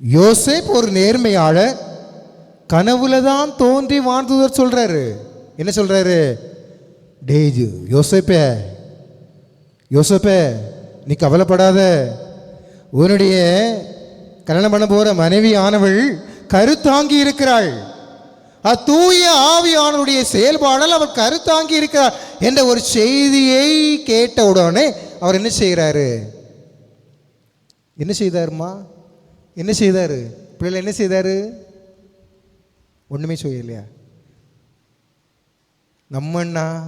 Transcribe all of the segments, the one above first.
யோசேப் ஒரு நேர்மையாளர் கனவுல தான் தோன்றி வாழ்ந்துதர் சொல்கிறாரு என்ன சொல்கிறாரு டேய் யோசேப்பே யோசேப்பே நீ கவலைப்படாத. உன்னுடைய கல்யாணம் பண்ண போகிற மனைவி ஆனவள் கருத்தாங்கி இருக்கிறாள். அத்தூய ஆவியானவருடைய செயல்பாடால் அவர் கருத்தாங்கி இருக்கிறார் என்ற ஒரு செய்தியை கேட்ட உடனே அவர் என்ன செய்கிறாரு? என்ன செய்தாருமா? என்ன செய்தாரு? பிள்ளைகள் என்ன செய்தாரு? ஒன்றுமே செய்யலையா? நம்ம அண்ணா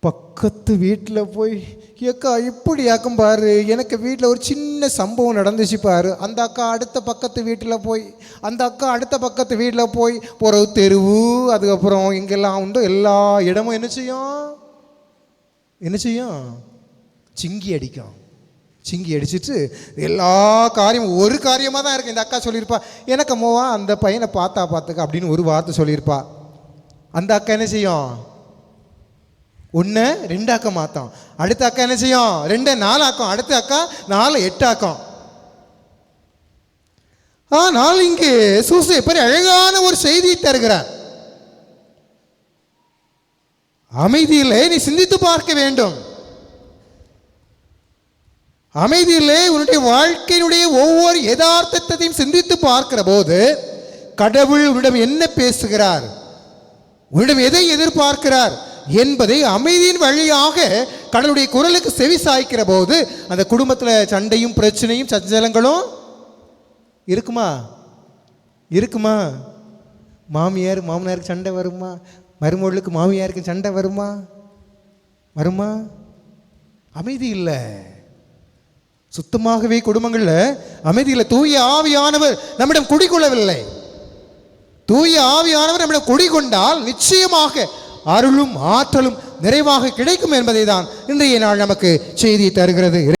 பக்கத்து வீட்டில் போய் ஏக்கா இப்படி ஆக்கும் பாரு. எனக்கு வீட்டில் ஒரு சின்ன சம்பவம் நடந்துச்சு பாரு. அந்த அக்கா அடுத்த பக்கத்து வீட்டில் போய் அந்த அக்கா அடுத்த பக்கத்து வீட்டில் போய் போகிற தெருவு அதுக்கப்புறம் எங்கெல்லாம் உண்டோ எல்லா இடமும் என்ன செய்யும்? என்ன செய்யும்? சிங்கி அடிக்கும். சிங்கி அடிச்சிட்டு எல்லா காரியமும் ஒரு காரியமாக தான் இருக்குது இந்த அக்கா சொல்லியிருப்பா எனக்கு அம்மாவா அந்த பையனை பார்த்தா பார்த்துக்க அப்படின்னு ஒரு வார்த்தை சொல்லியிருப்பா. அந்த அக்கா என்ன செய்யும்? ஒன்று ரெண்டு அக்கா மாற்றம் அடுத்த அக்கா என்ன செய்யும்? ரெண்டு நாலு ஆக்கம். அடுத்த அக்கா நாலு எட்டு ஆக்கம். ஆனால் இங்கே சூசை பெரிய அழகான ஒரு செய்தியை தருகிறார். அமைதியிலே நீ சிந்தித்து பார்க்க வேண்டும். அமைதியிலே உன்னுடைய வாழ்க்கையினுடைய ஒவ்வொரு யதார்த்தத்தையும் சிந்தித்து பார்க்கிற போது கடவுள் உன்னிடம் என்ன பேசுகிறார்? உன்னிடம் எதை எதிர்பார்க்கிறார்? என்பதை அமைதியின் வழியாக கடவுளுடைய குரலுக்கு செவி சாய்க்கிற போது அந்த குடும்பத்தில் சண்டையும் பிரச்சனையும் சஞ்சலங்களும் இருக்குமா? இருக்குமா? மாமியார் மாமனாருக்கு சண்டை வருமா? மருமகளுக்கு மாமியாருக்கு சண்டை வருமா? வருமா? அமைதி இல்லை. சுத்தமாகவே குடும்பங்களில் அமைதியில் தூய ஆவியானவர் நம்மிடம் குடிக்கொள்ளவில்லை தூய ஆவியானவர் நம்மிடம் குடிகொண்டால் நிச்சயமாக அருளும் ஆற்றலும் நிறைவாக கிடைக்கும் என்பதை தான் இன்றைய நாள் நமக்கு செய்தி தருகிறது.